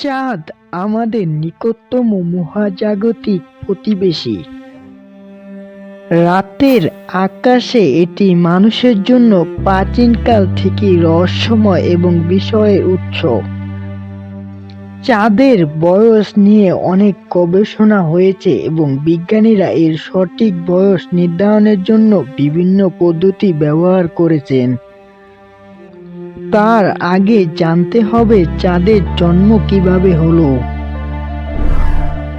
চাঁদ আমাদের নিকটতম মহাজাগতিক প্রতিবেশী। রাতের আকাশে এটি মানুষের জন্য প্রাচীনকাল থেকে রহস্যময় এবং বিষয়ের উৎস। চাঁদের বয়স নিয়ে অনেক গবেষণা হয়েছে এবং বিজ্ঞানীরা এর সঠিক বয়স নির্ধারণের জন্য বিভিন্ন পদ্ধতি ব্যবহার করেছেন। তার আগে জানতে হবে চাঁদের জন্ম কীভাবে হলো।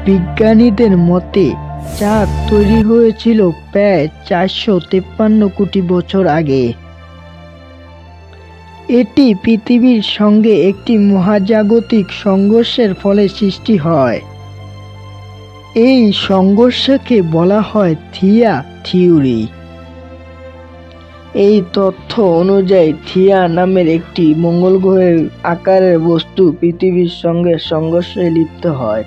বিজ্ঞানীদের মতে, চাঁদ তৈরি হয়েছিল প্রায় চারশো তেপ্পান্ন কোটি বছর আগে। এটি পৃথিবীর সঙ্গে একটি মহাজাগতিক সংঘর্ষের ফলে সৃষ্টি হয়। এই সংঘর্ষকে বলা হয় থিয়া থিওরি। এই তথ্য অনুযায়ী, থিয়া নামের একটি মঙ্গল গ্রহের আকারের বস্তু পৃথিবীর সঙ্গে সংঘর্ষে লিপ্ত হয়।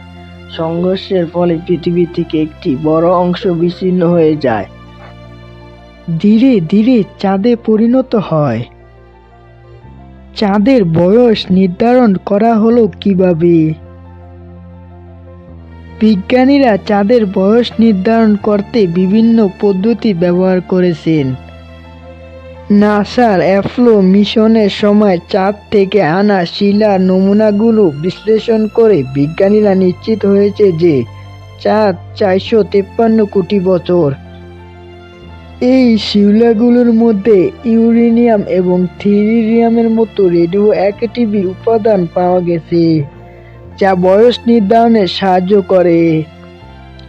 সংঘর্ষের ফলে পৃথিবী থেকে একটি বড় অংশ বিচ্ছিন্ন হয়ে যায়। ধীরে ধীরে চাঁদে পরিণত হয়। চাঁদের বয়স নির্ধারণ করা হলো কীভাবে? বিজ্ঞানীরা চাঁদের বয়স নির্ধারণ করতে বিভিন্ন পদ্ধতি ব্যবহার করেছেন। নাসার অ্যাপোলো মিশনের সময় চাঁদ থেকে আনা শিলার নমুনাগুলো বিশ্লেষণ করে বিজ্ঞানীরা নিশ্চিত হয়েছে যে চাঁদ চারশো তেপ্পান্ন কোটি বছর। এই শিলাগুলোর মধ্যে ইউরেনিয়াম এবং থিরিয়ামের মতো রেডিও অ্যাক্টিভ উপাদান পাওয়া গেছে, যা বয়স নির্ধারণে সাহায্য করে।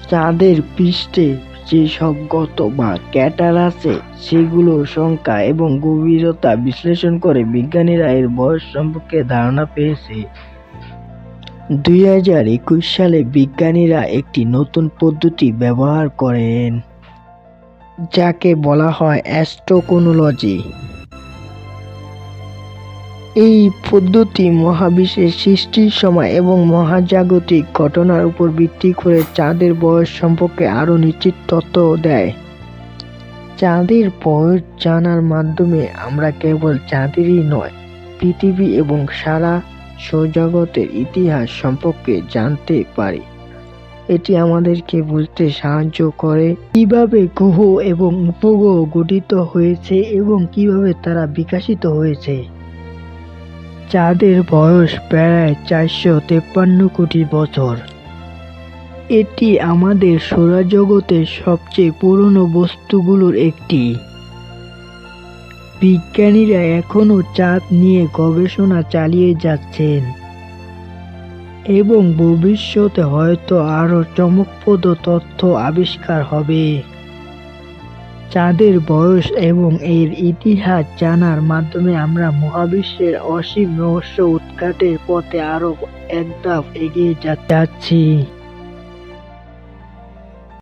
চাঁদের পৃষ্ঠে গত বা ক্যাটার আছে সেগুলোর সংখ্যা এবং গভীরতা বিশ্লেষণ করে বিজ্ঞানীরা এর বয়স সম্পর্কে ধারণা পেয়েছে। দুই হাজার একুশ সালে বিজ্ঞানীরা একটি নতুন পদ্ধতি ব্যবহার করেন, যাকে বলা হয় অ্যাস্ট্রোকোনোলজি। এই পদ্ধতি মহাবিশ্বের সৃষ্টির সময় এবং মহাজাগতিক ঘটনার উপর ভিত্তি করে চাঁদের বয়স সম্পর্কে আরও নিশ্চিত তথ্য দেয়। চাঁদের বয়স জানার মাধ্যমে আমরা কেবল চাঁদেরই নয়, পৃথিবী এবং সারা সৌজগতের ইতিহাস সম্পর্কে জানতে পারি। এটি আমাদেরকে বুঝতে সাহায্য করে কীভাবে গ্রহ এবং উপগ্রহ গঠিত হয়েছে এবং কীভাবে তারা বিকাশিত হয়েছে। চাঁদের বয়স প্রায় চারশো তেপ্পান্ন কোটি বছর। এটি আমাদের সৌরজগতের সবচেয়ে পুরনো বস্তুগুলোর একটি। বিজ্ঞানীরা এখনও চাঁদ নিয়ে গবেষণা চালিয়ে যাচ্ছেন। এবং ভবিষ্যতে হয়তো আরও চমকপ্রদ তথ্য আবিষ্কার হবে। চাঁদের বয়স এবং এর ইতিহাস জানার মাধ্যমে আমরা মহাবিশ্বের অসীম রহস্য উৎঘাটের পথে আরও এক ধাপ এগিয়ে যাচ্ছি।